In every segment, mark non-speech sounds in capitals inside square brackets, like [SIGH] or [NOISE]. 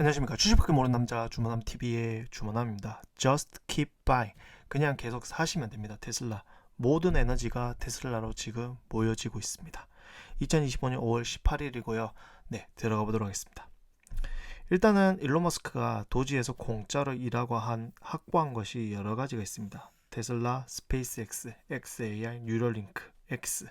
안녕하십니까 주식밖에 모르는 남자 주머남 TV의 주머남입니다. Just keep buy. 그냥 계속 사시면 됩니다. 테슬라. 모든 에너지가 테슬라로 지금 모여지고 있습니다. 2025년 5월 18일이고요. 네, 들어가 보도록 하겠습니다. 일단은 일론 머스크가 도지에서 공짜로 일하고 한 확보한 것이 여러 가지가 있습니다. 테슬라, 스페이스X, XAI, 뉴럴링크, X.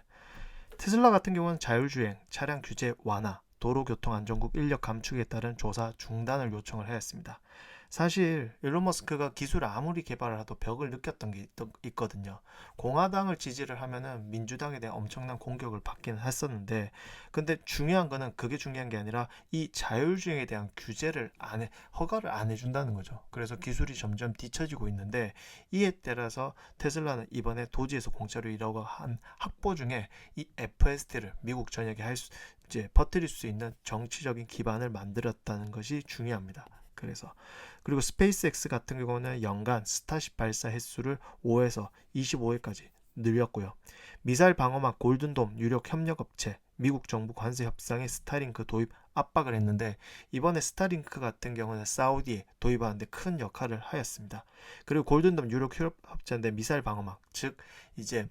테슬라 같은 경우는 자율주행, 차량 규제 완화, 도로교통안전국 인력 감축에 따른 조사 중단을 요청을 하였습니다. 사실 일론 머스크가 기술을 아무리 개발을 해도 벽을 느꼈던 게 있, 거든요 공화당을 지지를 하면은 민주당에 대한 엄청난 공격을 받기는 했었는데 근데 중요한 거는 그게 중요한 게 아니라 이 자율주행에 대한 규제를 안 해, 허가를 안 해준다는 거죠. 그래서 기술이 점점 뒤처지고 있는데 이에 따라서 테슬라는 이번에 도지에서 공짜로 일하고 한 확보 중에 이 FST를 미국 전역에 할 수, 이제 퍼뜨릴 수 있는 정치적인 기반을 만들었다는 것이 중요합니다. 그래서 그리고 스페이스X 같은 경우는 연간 스타쉽 발사 횟수를 5에서 25회까지 늘렸고요. 미사일 방어막 골든돔 유력 협력 업체 미국 정부 관세 협상에 스타링크 도입 압박을 했는데 이번에 스타링크 같은 경우는 사우디에 도입하는데 큰 역할을 하였습니다. 그리고 골든돔 유력 협업체인데 미사일 방어막 즉 이제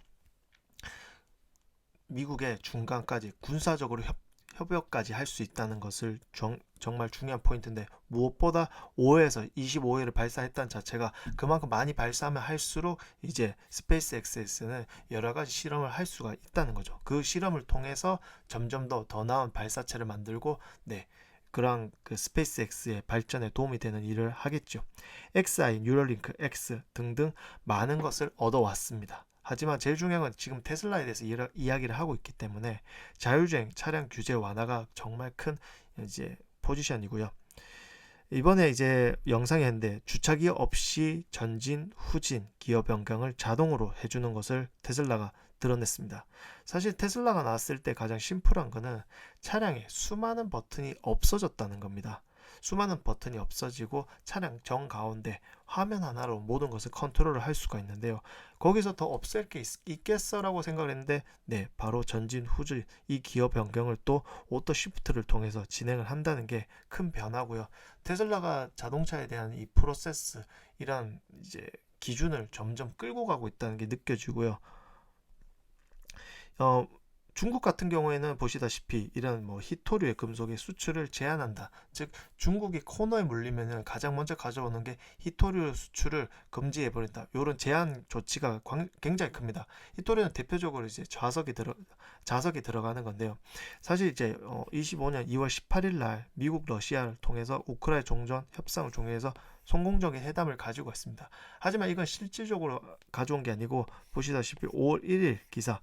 미국의 중간까지 군사적으로 협, 협력까지 할 수 있다는 것을 정, 정말 중요한 포인트인데 무엇보다 5회에서 25회를 발사했다는 자체가 그만큼 많이 발사하면 할수록 이제 스페이스X에서는 여러 가지 실험을 할 수가 있다는 거죠. 그 실험을 통해서 점점 더 더 나은 발사체를 만들고 네. 그런 그 스페이스X의 발전에 도움이 되는 일을 하겠죠. XI, 뉴럴링크, X 등등 많은 것을 얻어왔습니다. 하지만 제일 중요한 건 지금 테슬라에 대해서 이야기를 하고 있기 때문에 자율주행 차량 규제 완화가 정말 큰 이제 포지션이고요. 이번에 이제 영상에 했는데 주차기 없이 전진, 후진, 기어 변경을 자동으로 해주는 것을 테슬라가 드러냈습니다. 사실 테슬라가 나왔을 때 가장 심플한 거는 차량에 수많은 버튼이 없어졌다는 겁니다. 수많은 버튼이 없어지고 차량 정 가운데 화면 하나로 모든 것을 컨트롤을 할 수가 있는데요. 거기서 더 없앨 게 있, 겠어라고 생각을 했는데 네, 바로 전진 후진 이 기어 변경을 또 오토 시프트를 통해서 진행을 한다는 게 큰 변화고요. 테슬라가 자동차에 대한 이 프로세스 이런 이제 기준을 점점 끌고 가고 있다는 게 느껴지고요. 어, 중국 같은 경우에는 보시다시피 이런 뭐 히토류의 금속의 수출을 제한한다. 즉 중국이 코너에 물리면은 가장 먼저 가져오는 게 히토류 수출을 금지해 버린다. 이런 제한 조치가 굉장히 큽니다. 히토류는 대표적으로 이제 좌석이 들어 자석이 들어가는 건데요. 사실 이제 25년 2월 18일 날 미국 러시아를 통해서 우크라이나 종전 협상을 종료해서 성공적인 회담을 가지고 왔습니다. 하지만 이건 실질적으로 가져온 게 아니고 보시다시피 5월 1일 기사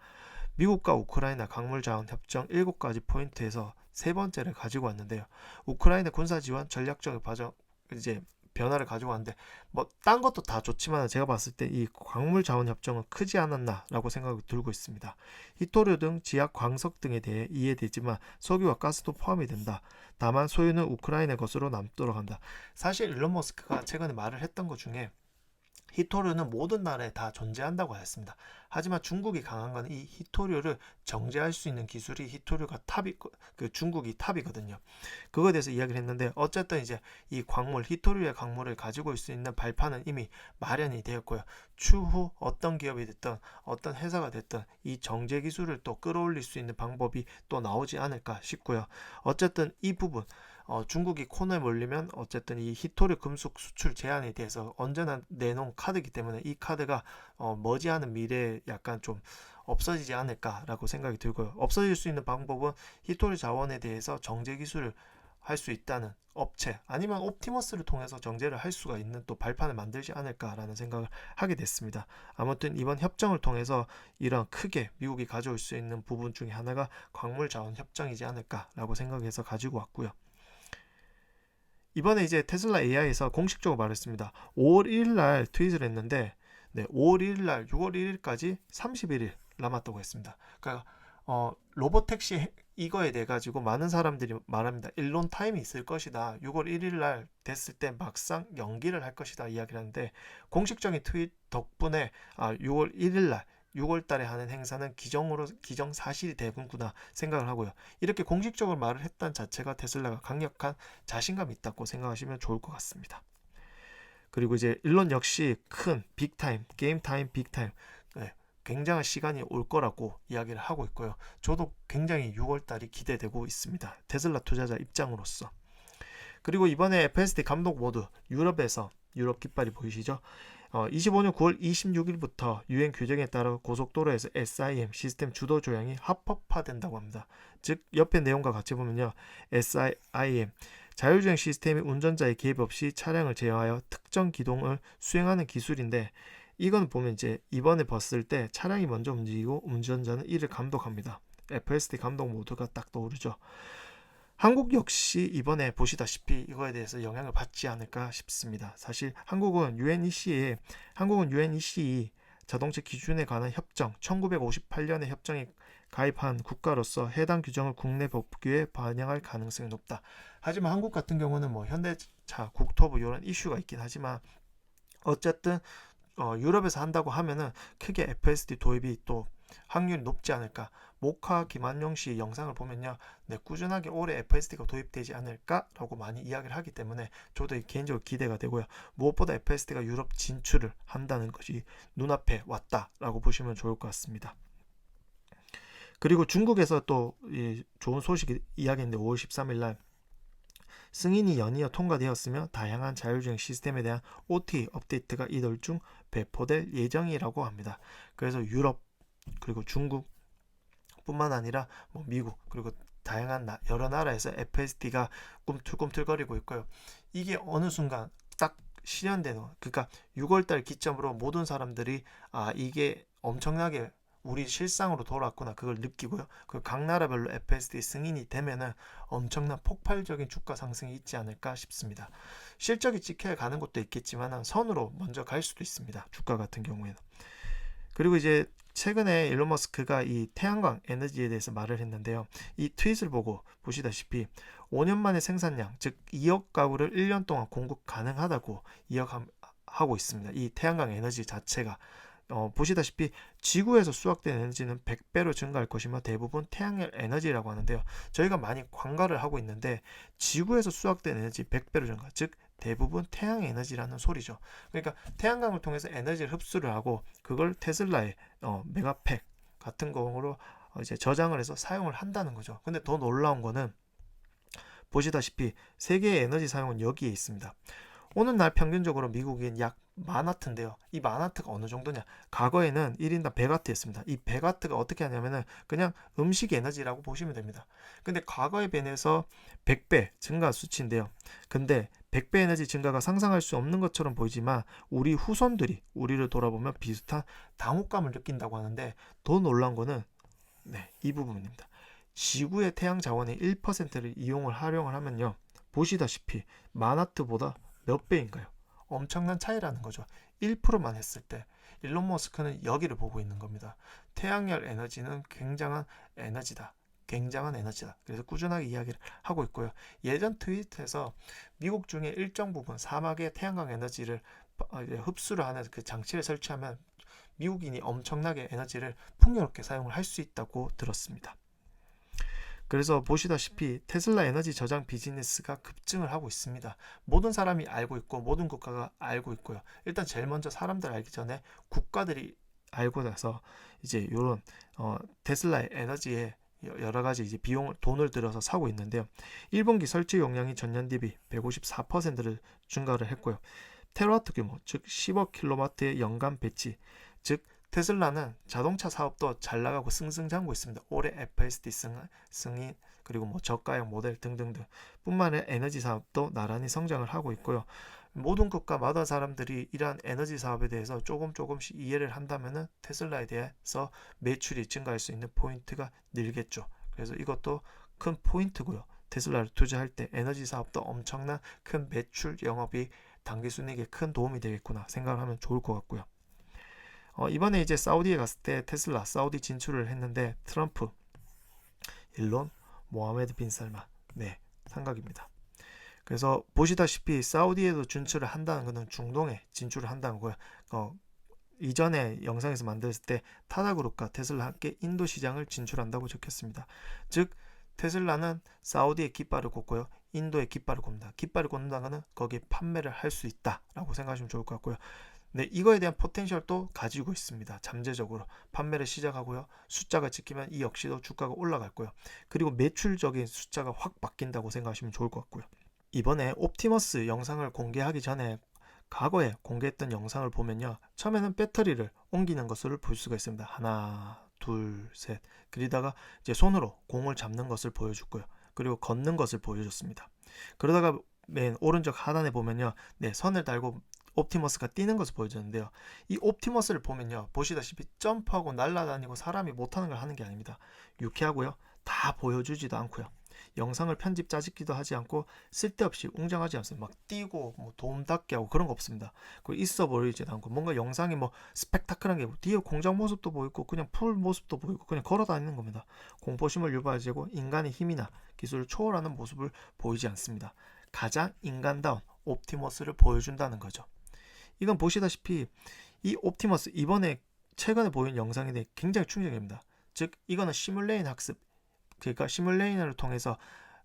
미국과 우크라이나 강물 자원 협정 7가지 포인트에서 세 번째를 가지고 왔는데요. 우크라이나 군사 지원 전략적인 과정 이제 변화를 가지고 왔는데 뭐 딴 것도 다 좋지만 제가 봤을 때 이 광물 자원 협정은 크지 않았나라고 생각이 들고 있습니다. 히토류 등 지하 광석 등에 대해 이해되지만 석유와 가스도 포함이 된다. 다만 소유는 우크라이나 것으로 남도록 한다. 사실 일론 머스크가 최근에 말을 했던 것 중에 히토류는 모든 나라에 다 존재한다고 했습니다. 하지만 중국이 강한 건이 히토류를 정제할 수 있는 기술이 히토류가 탑이 그 중국이 탑이거든요. 그거에 대해서 이야기를 했는데 어쨌든 이제 이 광물 히토류의 광물을 가지고 있을 수 있는 발판은 이미 마련이 되었고요. 추후 어떤 기업이 됐든 어떤 회사가 됐든 이 정제 기술을 또 끌어올릴 수 있는 방법이 또 나오지 않을까 싶고요. 어쨌든 이 부분 어, 중국이 코너에 몰리면 어쨌든 이 히토류 금속 수출 제한에 대해서 언제나 내놓은 카드이기 때문에 이 카드가 어, 머지않은 미래에 약간 좀 없어지지 않을까라고 생각이 들고요. 없어질 수 있는 방법은 히토류 자원에 대해서 정제 기술을 할 수 있다는 업체 아니면 옵티머스를 통해서 정제를 할 수가 있는 또 발판을 만들지 않을까라는 생각을 하게 됐습니다. 아무튼 이번 협정을 통해서 이런 크게 미국이 가져올 수 있는 부분 중에 하나가 광물 자원 협정이지 않을까라고 생각해서 가지고 왔고요. 이번에 이제 테슬라 AI에서 공식적으로 말했습니다. 5월 1일 날 트윗을 했는데 네, 5월 1일 날 6월 1일까지 31일 남았다고 했습니다. 그러니까 어, 로보택시 이거에 대해 가지고 많은 사람들이 말합니다. 일론 타임이 있을 것이다. 6월 1일 날 됐을 때 막상 연기를 할 것이다 이야기를 하는데 공식적인 트윗 덕분에 아, 6월 1일 날 6월 달에 하는 행사는 기정으로 기정 사실이 되는구나 생각을 하고요. 이렇게 공식적으로 말을 했던 자체가 테슬라가 강력한 자신감이 있다고 생각하시면 좋을 것 같습니다. 그리고 이제 일론 역시 큰 빅타임, 게임 타임, 빅타임 네, 굉장한 시간이 올 거라고 이야기를 하고 있고요. 저도 굉장히 6월 달이 기대되고 있습니다. 테슬라 투자자 입장으로서. 그리고 이번에 FSD 감독 모드 유럽에서 유럽 깃발이 보이시죠? 어, 25년 9월 26일부터 유행 규정에 따라 고속도로에서 SIM 시스템 주도 조향이 합법화된다고 합니다. 즉 옆에 내용과 같이 보면요. SIM 자율주행 시스템이 운전자의 개입 없이 차량을 제어하여 특정 기동을 수행하는 기술인데 이건 보면 이제 이번에 봤을 때 차량이 먼저 움직이고 운전자는 이를 감독합니다. FSD 감독 모드가 딱 떠오르죠. 한국 역시 이번에 보시다시피 이거에 대해서 영향을 받지 않을까 싶습니다. 사실 한국은 UNEC에 한국은 UNEC 자동차 기준에 관한 협정 1958년에 협정에 가입한 국가로서 해당 규정을 국내 법규에 반영할 가능성이 높다. 하지만 한국 같은 경우는 뭐 현대차, 국토부 이런 이슈가 있긴 하지만 어쨌든 어, 유럽에서 한다고 하면은 크게 FSD 도입이 또 확률이 높지 않을까. 모카 김한용 씨 영상을 보면요, 네, 꾸준하게 올해 FSD가 도입되지 않을까라고 많이 이야기를 하기 때문에 저도 개인적으로 기대가 되고요. 무엇보다 FSD가 유럽 진출을 한다는 것이 눈앞에 왔다라고 보시면 좋을 것 같습니다. 그리고 중국에서 또 좋은 소식이 이야기했는데 5월 13일 날 승인이 연이어 통과되었으며 다양한 자율주행 시스템에 대한 OT 업데이트가 이달 중 배포될 예정이라고 합니다. 그래서 유럽 그리고 중국 뿐만 아니라 뭐 미국 그리고 다양한 나, 여러 나라에서 FSD가 꿈틀꿈틀거리고 있고요. 이게 어느 순간 딱 실현되는 그러니까 6월달 기점으로 모든 사람들이 아 이게 엄청나게 우리 실상으로 돌아왔구나 그걸 느끼고요. 그 각 나라별로 FSD 승인이 되면은 엄청난 폭발적인 주가 상승이 있지 않을까 싶습니다. 실적이 찍혀야 가는 것도 있겠지만 선으로 먼저 갈 수도 있습니다. 주가 같은 경우에는. 그리고 이제 최근에 일론 머스크가 이 태양광 에너지에 대해서 말을 했는데요. 이 트윗을 보고 보시다시피 5년 만에 생산량, 즉 2억 가구를 1년 동안 공급 가능하다고 이야기하고 있습니다. 이 태양광 에너지 자체가 어, 보시다시피 지구에서 수확된 에너지는 100배로 증가할 것이며 대부분 태양열 에너지라고 하는데요. 저희가 많이 광가를 하고 있는데 지구에서 수확된 에너지 100배로 증가, 즉 대부분 태양 에너지라는 소리죠. 그러니까 태양광을 통해서 에너지를 흡수를 하고 그걸 테슬라의 어, 메가팩 같은 거로 어, 이제 저장을 해서 사용을 한다는 거죠. 근데 더 놀라운 거는 보시다시피 세계의 에너지 사용은 여기에 있습니다. 오는 날 평균적으로 미국인 약 마나트인데요. 이 마나트가 어느 정도냐? 과거에는 1인당 100와트였습니다. 이 100와트가 어떻게 하냐면은 그냥 음식 에너지라고 보시면 됩니다. 근데 과거에 비해서 100배 증가 수치인데요. 근데 100배 에너지 증가가 상상할 수 없는 것처럼 보이지만 우리 후손들이 우리를 돌아보면 비슷한 당혹감을 느낀다고 하는데 더 놀란 거는 네, 이 부분입니다. 지구의 태양 자원의 1%를 이용을 활용을 하면요. 보시다시피 마나트보다 몇 배인가요? 엄청난 차이라는 거죠. 1%만 했을 때 일론 머스크는 여기를 보고 있는 겁니다. 태양열 에너지는 굉장한 에너지다. 굉장한 에너지다. 그래서 꾸준하게 이야기를 하고 있고요. 예전 트윗에서 미국 중에 일정 부분 사막의 태양광 에너지를 어, 흡수를 하는 그 장치를 설치하면 미국인이 엄청나게 에너지를 풍요롭게 사용을 할 수 있다고 들었습니다. 그래서 보시다시피 테슬라 에너지 저장 비즈니스가 급증을 하고 있습니다. 모든 사람이 알고 있고 모든 국가가 알고 있고요. 일단 제일 먼저 사람들 알기 전에 국가들이 알고 나서 이제 이런 어, 테슬라의 에너지에 여러 가지 이제 비용을 돈을 들여서 사고 있는데요. 1분기 설치 용량이 전년 대비 154%를 증가를 했고요. 테라와트 규모 즉 10억 킬로와트의 연간 배치 즉 테슬라는 자동차 사업도 잘 나가고 승승장구 있습니다. 올해 FSD 승, 승인 그리고 뭐 저가형 모델 등등등 뿐만 아니라 에너지 사업도 나란히 성장을 하고 있고요. 모든 국가 마다 사람들이 이러한 에너지 사업에 대해서 조금 조금씩 이해를 한다면은 테슬라에 대해서 매출이 증가할 수 있는 포인트가 늘겠죠. 그래서 이것도 큰 포인트고요. 테슬라를 투자할 때 에너지 사업도 엄청난 큰 매출 영업이 단기 순이익에 큰 도움이 되겠구나 생각하면 좋을 것 같고요. 어, 이번에 이제 사우디에 갔을 때 테슬라 사우디 진출을 했는데 트럼프, 일론, 모하메드 빈 살만 네 삼각입니다. 그래서 보시다시피 사우디에도 진출을 한다는 것은 중동에 진출을 한다는 거예요. 어, 이전에 영상에서 만들었을 때 타다그룹과 테슬라 함께 인도 시장을 진출한다고 적혔습니다. 즉 테슬라는 사우디의 깃발을 꽂고요. 인도의 깃발을 꼽니다. 깃발을 꽂는다는 것은 거기에 판매를 할 수 있다라고 생각하시면 좋을 것 같고요. 네, 이거에 대한 포텐셜도 가지고 있습니다. 잠재적으로 판매를 시작하고요. 숫자가 찍히면 이 역시도 주가가 올라갈 거예요. 그리고 매출적인 숫자가 확 바뀐다고 생각하시면 좋을 것 같고요. 이번에 옵티머스 영상을 공개하기 전에 과거에 공개했던 영상을 보면요. 처음에는 배터리를 옮기는 것을 볼 수가 있습니다. 하나, 둘, 셋. 그러다가 이제 손으로 공을 잡는 것을 보여줬고요. 그리고 걷는 것을 보여줬습니다. 그러다가 맨 오른쪽 하단에 보면요. 네, 선을 달고 옵티머스가 뛰는 것을 보여주는데요. 이 옵티머스를 보면요. 보시다시피 점프하고 날아다니고 사람이 못하는 걸 하는 게 아닙니다. 유쾌하고요. 다 보여주지도 않고요. 영상을 편집 짜집기도 하지 않고 쓸데없이 웅장하지 않습니다. 막 뛰고 뭐 도움 닫게 하고 그런 거 없습니다. 그 있어 보이지도 않고 뭔가 영상이 뭐 스펙타클한 게 뒤에 공장 모습도 보이고 그냥 풀 모습도 보이고 그냥 걸어 다니는 겁니다. 공포심을 유발하고 인간의 힘이나 기술을 초월하는 모습을 보이지 않습니다. 가장 인간다운 옵티머스를 보여준다는 거죠. 이건 보시다시피 이 옵티머스 이번에 최근에 보인 영상인데 굉장히 충격입니다. 즉 이거는 시뮬레인 학습 그러니까 시뮬레이너를 통해서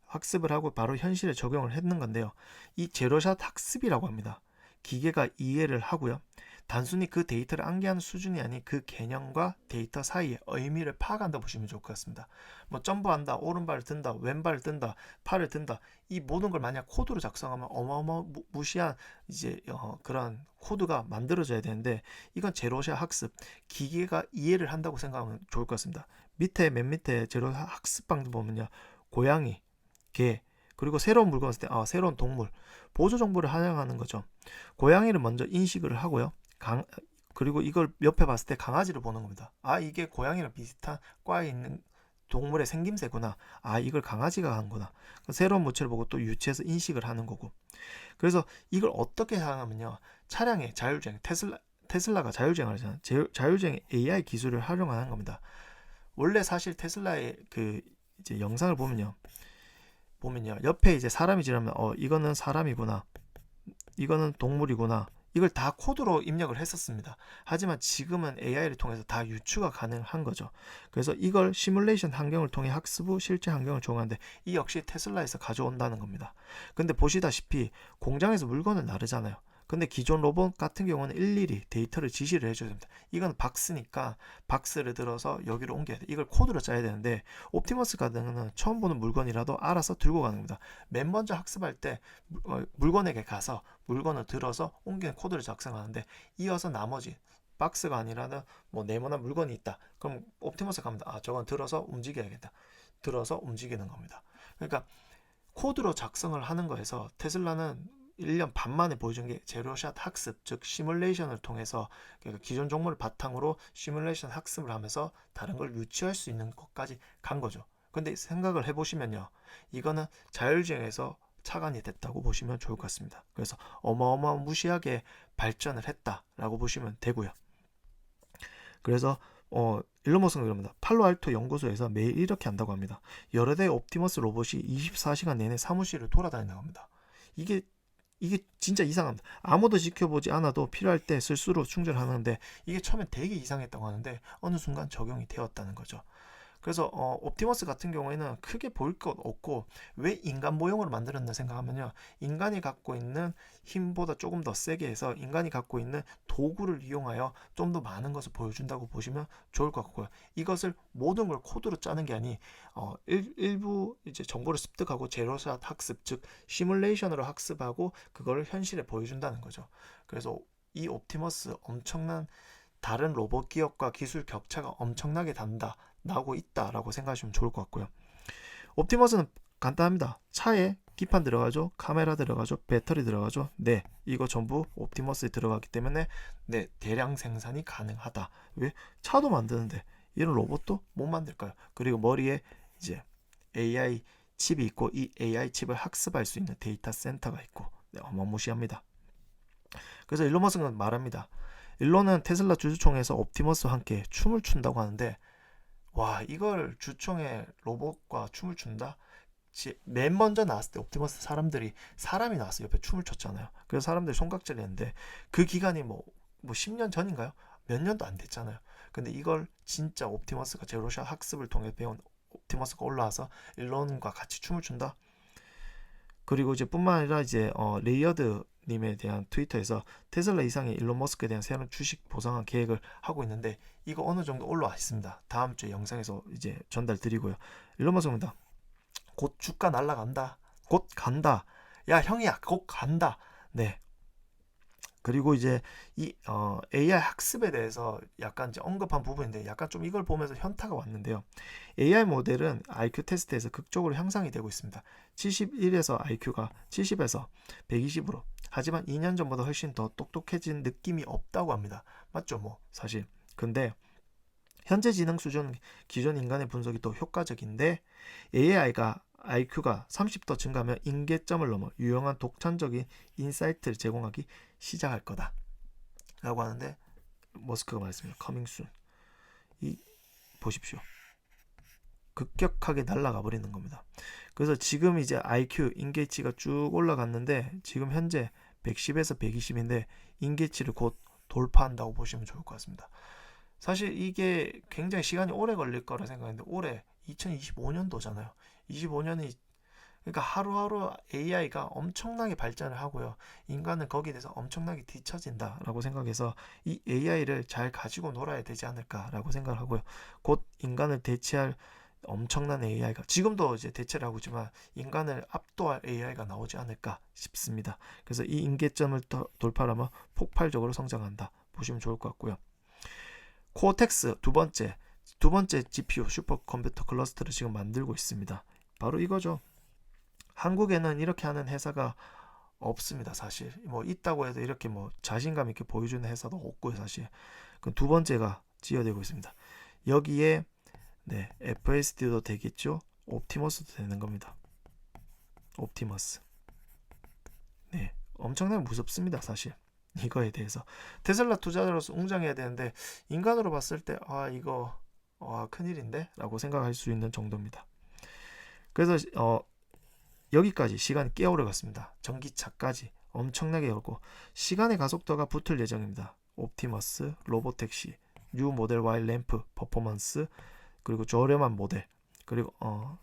학습을 하고 바로 현실에 적용을 했는 건데요. 이 제로샷 학습이라고 합니다. 기계가 이해를 하고요. 단순히 그 데이터를 암기하는 수준이 아닌 그 개념과 데이터 사이의 의미를 파악한다 보시면 좋을 것 같습니다. 뭐 점프한다, 오른발을 든다, 왼발을 든다, 팔을 든다 이 모든 걸 만약 코드로 작성하면 어마어마무시한 이제 어, 그런 코드가 만들어져야 되는데 이건 제로샷 학습 기계가 이해를 한다고 생각하면 좋을 것 같습니다. 밑에 맨 밑에 제로 학습방도 보면요 고양이, 개 그리고 새로운 물건 을 때 아, 새로운 동물 보조 정보를 활용하는 거죠. 고양이를 먼저 인식을 하고요. 강, 그리고 이걸 옆에 봤을 때 강아지를 보는 겁니다. 아, 이게 고양이랑 비슷한 과에 있는 동물의 생김새구나. 아, 이걸 강아지가 한구나. 새로운 물체를 보고 또 유치해서 인식을 하는 거고. 그래서 이걸 어떻게 사용하면요. 차량의 자율주행, 테슬라, 테슬라가 자율주행을 하잖아요. 자율주행 AI 기술을 활용하는 겁니다. 원래 사실 테슬라의 그 이제 영상을 보면요. 보면요. 옆에 이제 사람이 지나면 어, 이거는 사람이구나. 이거는 동물이구나. 이걸 다 코드로 입력을 했었습니다. 하지만 지금은 AI를 통해서 다 유추가 가능한 거죠. 그래서 이걸 시뮬레이션 환경을 통해 학습 후 실제 환경을 적용하는데 이 역시 테슬라에서 가져온다는 겁니다. 근데 보시다시피 공장에서 물건을 나르잖아요. 근데 기존 로봇 같은 경우는 일일이 데이터를 지시를 해줘야 됩니다. 이건 박스니까 박스를 들어서 여기로 옮겨야 돼. 이걸 코드로 짜야 되는데 옵티머스 가등은 처음 보는 물건이라도 알아서 들고 가는 겁니다. 맨 먼저 학습할 때 어, 물건에게 가서 물건을 들어서 옮기는 코드를 작성하는데 이어서 나머지 박스가 아니라는 뭐 네모난 물건이 있다. 그럼 옵티머스 가면 아 저건 들어서 움직여야겠다. 들어서 움직이는 겁니다. 그러니까 코드로 작성을 하는 거에서 테슬라는 1년 반 만에 보여준 게 제로샷 학습, 즉 시뮬레이션을 통해서 그러니까 기존 종목을 바탕으로 시뮬레이션 학습을 하면서 다른 걸 유치할 수 있는 것까지 간 거죠. 근데 생각을 해보시면요. 이거는 자율주행에서 차관이 됐다고 보시면 좋을 것 같습니다. 그래서 어마어마무시하게 발전을 했다라고 보시면 되고요. 그래서 어, 일론 머스크가 그럽니다. 팔로알토 연구소에서 매일 이렇게 한다고 합니다. 여러 대의 옵티머스 로봇이 24시간 내내 사무실을 돌아다닌다고 합니다. 이게 이게 진짜 이상합니다. 아무도 지켜보지 않아도 필요할 때 스스로 충전하는데 이게 처음에 되게 이상했다고 하는데 어느 순간 적용이 되었다는 거죠. 그래서 어, 옵티머스 같은 경우에는 크게 보일 것 없고 왜 인간 모형으로 만들었나 생각하면요. 인간이 갖고 있는 힘보다 조금 더 세게 해서 인간이 갖고 있는 도구를 이용하여 좀 더 많은 것을 보여준다고 보시면 좋을 것 같고요. 이것을 모든 걸 코드로 짜는 게 아니 어, 일, 부 이제 정보를 습득하고 제로샷 학습 즉 시뮬레이션으로 학습하고 그걸 현실에 보여준다는 거죠. 그래서 이 옵티머스 엄청난 다른 로봇 기업과 기술 격차가 엄청나게 단다 나오고 있다라고 생각하시면 좋을 것 같고요. 옵티머스는 간단합니다. 차에 기판 들어가죠, 카메라 들어가죠, 배터리 들어가죠. 네, 이거 전부 옵티머스에 들어가기 때문에 네 대량 생산이 가능하다. 왜 차도 만드는데 이런 로봇도 못 만들까요? 그리고 머리에 이제 AI 칩이 있고 이 AI 칩을 학습할 수 있는 데이터 센터가 있고 네, 어마무시합니다. 그래서 일론 머스크는 말합니다. 일론은 테슬라 주주총회에서 옵티머스와 함께 춤을 춘다고 하는데 와 이걸 주총에 로봇과 춤을 춘다? 맨 먼저 나왔을 때 옵티머스 사람들이 사람이 나왔어 옆에 춤을 췄잖아요. 그래서 사람들이 손각질 했는데 그 기간이 뭐, 뭐 10년 전인가요? 몇 년도 안 됐잖아요. 근데 이걸 진짜 옵티머스가 제로샷 학습을 통해 배운 옵티머스가 올라와서 일론과 같이 춤을 춘다. 그리고 이제 뿐만 아니라 이제 어, 레이어드 님에 대한 트위터에서 테슬라 이상의 일론 머스크에 대한 새로운 주식 보상한 계획을 하고 있는데 이거 어느 정도 올라와 있습니다. 다음 주에 영상에서 이제 전달 드리고요. 일론 머스크입니다. 곧 주가 날라간다. 곧 간다. 야 형이야 곧 간다. 네. 그리고 이제 이 어, AI 학습에 대해서 약간 이제 언급한 부분인데 약간 좀 이걸 보면서 현타가 왔는데요. AI 모델은 IQ 테스트에서 극적으로 향상이 되고 있습니다. 71에서 IQ가 70에서 120으로. 하지만 2년 전보다 훨씬 더 똑똑해진 느낌이 없다고 합니다. 맞죠, 뭐 사실. 근데 현재 지능 수준 기존 인간의 분석이 더 효과적인데 AI가 IQ가 30더 증가하면 인계점을 넘어 유용한 독창적인 인사이트를 제공하기 시작할 거다. 라고 하는데 머스크가 말했습니다. 커밍 순. 이 보십시오. 급격하게 날아가 버리는 겁니다. 그래서 지금 이제 IQ 인계치가 쭉 올라갔는데 지금 현재 110에서 120인데 인계치를 곧 돌파한다고 보시면 좋을 것 같습니다. 사실 이게 굉장히 시간이 오래 걸릴 거라 생각했는데 올해 2025년도잖아요. 25년이 그러니까 하루하루 AI가 엄청나게 발전을 하고요. 인간은 거기에 대해서 엄청나게 뒤처진다라고 생각해서 이 AI를 잘 가지고 놀아야 되지 않을까라고 생각을 하고요. 곧 인간을 대체할 엄청난 AI가 지금도 이제 대체를 하고 있지만 인간을 압도할 AI가 나오지 않을까 싶습니다. 그래서 이 인계점을 더 돌파하면 폭발적으로 성장한다 보시면 좋을 것 같고요. 코어텍스 두 번째 두 번째 GPU 슈퍼컴퓨터 클러스터를 지금 만들고 있습니다. 바로 이거죠. 한국에는 이렇게 하는 회사가 없습니다, 사실. 뭐 있다고 해도 이렇게 뭐 자신감 있게 보여주는 회사도 없고요, 사실. 그 두 번째가 지어되고 있습니다. 여기에 네, FSD도 되겠죠. 옵티머스도 되는 겁니다. 옵티머스. 네, 엄청나게 무섭습니다, 사실. [LAUGHS] 이거에 대해서 테슬라 투자자로서 웅장해야 되는데 인간으로 봤을 때 아 이거 와 큰일인데라고 생각할 수 있는 정도입니다. 그래서 어 여기까지 시간이 꽤 오래 갔습니다. 전기차까지 엄청나게 오고 시간의 가속도가 붙을 예정입니다. 옵티머스, 로보택시, 뉴 모델 Y 램프 퍼포먼스 그리고 저렴한 모델 그리고 어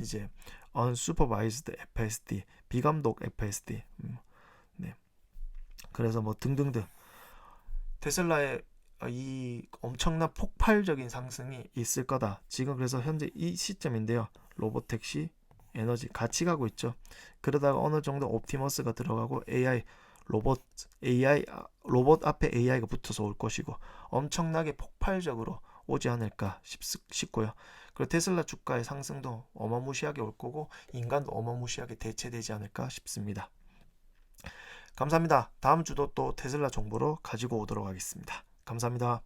이제 unsupervised FSD 비감독 FSD 음, 네 그래서 뭐 등등등 테슬라의 어, 이 엄청난 폭발적인 상승이 있을 거다. 지금 그래서 현재 이 시점인데요. 로보택시, 에너지 같이 가고 있죠. 그러다가 어느 정도 옵티머스가 들어가고 AI 로봇 AI 아, 로봇 앞에 AI가 붙어서 올 것이고 엄청나게 폭발적으로 오지 않을까 싶, 싶고요. 그리고 테슬라 주가의 상승도 어마무시하게 올 거고 인간도 어마무시하게 대체되지 않을까 싶습니다. 감사합니다. 다음 주도 또 테슬라 정보로 가지고 오도록 하겠습니다. 감사합니다.